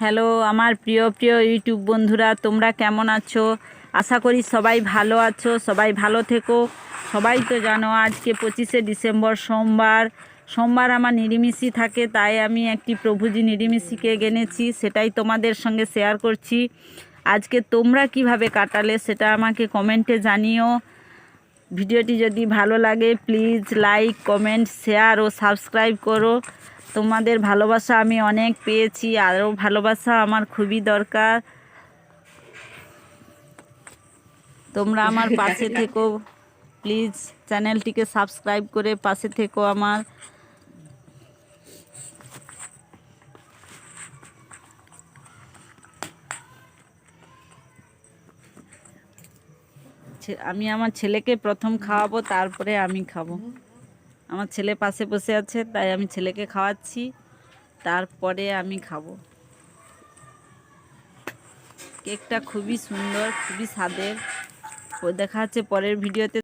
Hello, আমার প্রিয় প্রিয় ইউটিউব বন্ধুরা, তোমরা কেমন আছো? আশা করি সবাই ভালো আছো, সবাই ভালো থেকো। সবাই তো জানো, আজকে পঁচিশে ডিসেম্বর, সোমবার। সোমবার আমার নিরিমিষি থাকে, তাই আমি একটি প্রভুজি নিরিমিষিকে গেনেছি সেটাই তোমাদের সঙ্গে শেয়ার করছি। আজকে তোমরা কীভাবে কাটালে সেটা আমাকে কমেন্টে জানিও। ভিডিওটি যদি ভালো লাগে, প্লিজ লাইক, কমেন্ট, শেয়ার ও সাবস্ক্রাইব করো। তোমাদের ভালোবাসা আমি অনেক পেয়েছি আরও ভালোবাসা আমার খুবই দরকার। তোমরা আমার পাশে থেকো প্লিজ চ্যানেলটিকে সাবস্ক্রাইব করে পাশে থেকো আমার। আমি আমার ছেলেকে প্রথম খাওয়াবো তারপরে আমি খাব। আমার ছেলে পাশে বসে আছে, তাই আমি ছেলেকে খাওয়াচ্ছি। তারপরে আমি খাব। কেকটা খুবই সুন্দর, খুবই স্বাদের। দেখা যাচ্ছে পরের ভিডিওতে।